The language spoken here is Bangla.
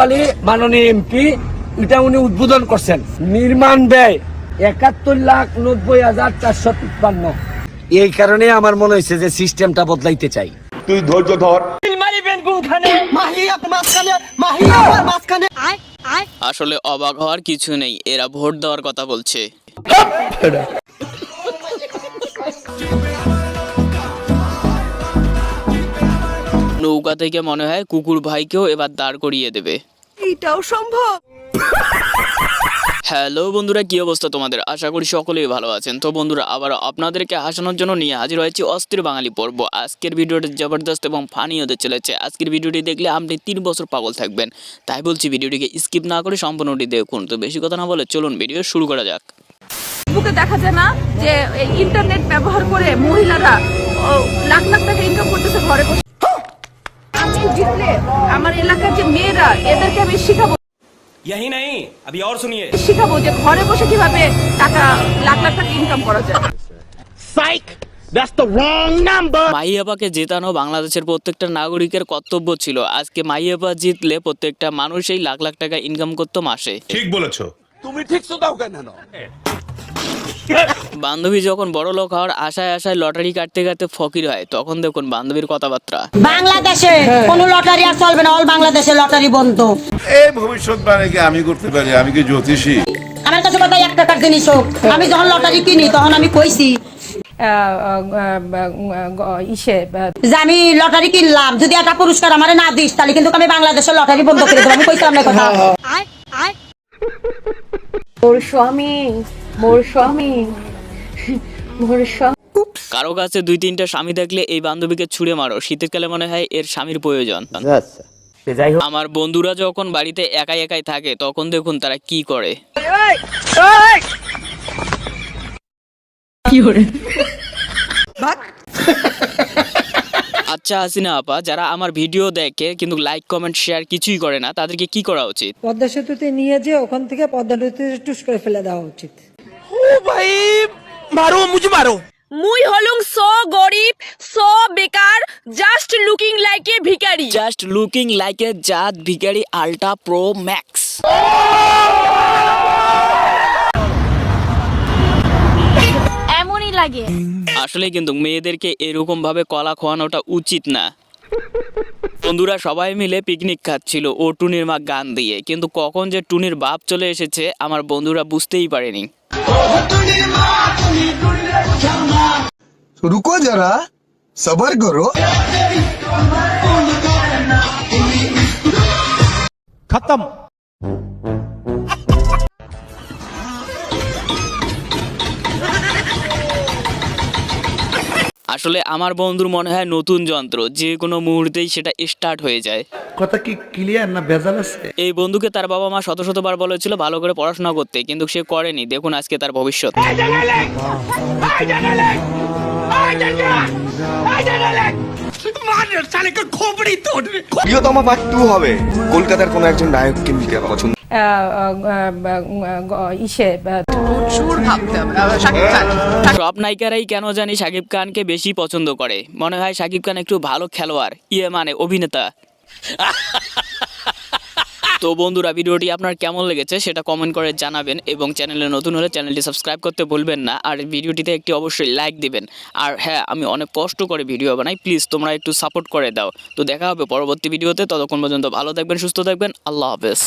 আলী মাননীয় এমপি এটা উনি উদ্বোধন করছেন। নির্মাণ ব্যয় একাত্তর লাখ নব্বই হাজার চারশো তিপ্পান্ন। এই কারণে আমার মনে হয়েছে যে সিস্টেমটা বদলাইতে চাই। তুই ধৈর্য ধর। আসলে অবাক হওয়ার কিছু নেই এরা ভোট দেওয়ার কথা বলছে। নৌকা থেকে মনে হয় কুকুর ভাইকেও এবার দাঁড় করিয়ে দেবে। এইটাও সম্ভব? হ্যালো বন্ধুরা কি অবস্থা তোমাদের? আশা করি সকলেই ভালো আছেন। তো বন্ধুরা আবার আপনাদেরকে হাসানোর জন্য নিয়ে হাজির হয়েছি অস্থির বাঙালি পর্ব। আজকের ভিডিওটি জবরদস্ত এবং ফানি হতে চলেছে। আজকের ভিডিওটি দেখলে আপনি তিন বছর পাগল থাকবেন। তাই বলছি ভিডিওটিকে স্কিপ না করে সম্পূর্ণটি দেখুন। তো বেশি কথা না বলে চলুন ভিডিও শুরু করা যাক। ফেসবুকে দেখা যায় না যে ইন্টারনেট ব্যবহার করে মহিলারা লাখ লাখ টাকা ইনকাম করতেছে ঘরে বসে। আমি জিতলে আমার এলাকার যে মেয়েরা এদেরকে আমি শিখাবো यही नहीं अभी और सुनिए শিখাবো যে ঘরে বসে কিভাবে টাকা লাখ লাখ টাকা ইনকাম করা যায় মাইয়াপাকে জেতানো বাংলাদেশের প্রত্যেকটা নাগরিকের কর্তব্য ছিল আজকে মাইয়াপা জিতলে প্রত্যেকটা মানুষই লাখ লাখ টাকা ইনকাম করতো মাসে ঠিক বলেছো বান্ধবী যখন বড় লোক হওয়ার আশায় আশায় লটারি কাটতে কাটতে ফকির হয় তখন দেখুন বান্ধবীর কথাবার্তা। বাংলাদেশে কোনো লটারি আর চলবে না অল বাংলাদেশে লটারি বন্ধ। এই ভবিষ্যৎবাণী কি আমি করতে পারি? আমি কি জ্যোতিষী? আমার কাছে কথা এক টাকার জিনিস হোক। আমি যখন লটারি কিনি তখন আমি কইছি ইসে যে আমি লটারি কিনলাম যদি একটা পুরস্কার আমার না দিস তাহলে কিন্তু আমি বাংলাদেশের লটারি বন্ধ করে দেবো। আমি কইছিলাম না কথা। মোর স্বামী মোর স্বামী মোর স্বামী। কারও কাছে দুই তিনটা স্বামী দেখলে এই বান্ধবীকে ছুঁড়ে মারো। শীতের কালে মনে হয় এর স্বামীর প্রয়োজন। আমার বন্ধুরা যখন বাড়িতে একাই একাই থাকে তখন দেখুন তারা কি করে। আচ্ছা হাসিনা আপা যারা আমার ভিডিও দেখে কিন্তু লাইক কমেন্ট শেয়ার কিছুই করে না তাদেরকে কি করা উচিত? পদ্মা সেতুতে নিয়ে যে ওখান থেকে পদ্মা নদীতে টুস করে ফেলে দেওয়া উচিত। মুই হলুম সো গরিব সো বেকার জাস্ট লুকিং লাইক এ ভিখারি জাস্ট লুকিং লাইক এ জাত ভিখারি আল্ট্রা প্রো ম্যাক্স এমনই লাগে। আসলে কিন্তু মেয়েদেরকে এরকম ভাবে কলা খোয়ানোটা উচিত না। বন্ধুরা সবাই মিলে পিকনিক খাচ্ছিল ও টুনির মা গান দিয়ে। কিন্তু কখন যে টুনির বাপ চলে এসেছে আমার বন্ধুরা বুঝতেই পারেনি। রুকো যারা সবার করো। খতম আসলে আমার বন্ধুর মনে হয় নতুন যন্ত্র যে কোনো মুহূর্তেই সেটা স্টার্ট হয়ে যায়। কথা কি ক্লিয়ার না ভেজাল আছে? এই বন্ধুকে তার বাবা মা শত শতবার বলেছিল ভালো করে পড়াশোনা করতে কিন্তু সে করেনি। দেখুন আজকে তার ভবিষ্যৎ। প্রিয়তম পার্ট টু হবে। কলকাতার কোন একজন নায়ককে মিলে পছন্দ ইসে সব নায়িকারাই কেন জানি শাকিব খানকে বেশি পছন্দ করে? মনে হয় শাকিব খান একটু ভালো খেলোয়াড় ইয়ে মানে অভিনেতা। তো বন্ধুরা, ভিডিওটি আপনার কেমন লেগেছে সেটা কমেন্ট করে জানাবেন এবং চ্যানেলে নতুন হলে চ্যানেলটি সাবস্ক্রাইব করতে ভুলবেন না। আর ভিডিওটিতে একটি অবশ্যই লাইক দিবেন। আর হ্যাঁ আমি অনেক কষ্ট করে ভিডিও বানাই প্লিজ তোমরা একটু সাপোর্ট করে দাও। তো দেখা হবে পরবর্তী ভিডিওতে, ততক্ষণ পর্যন্ত ভালো থাকবেন, সুস্থ থাকবেন, আল্লাহ হাফেজ।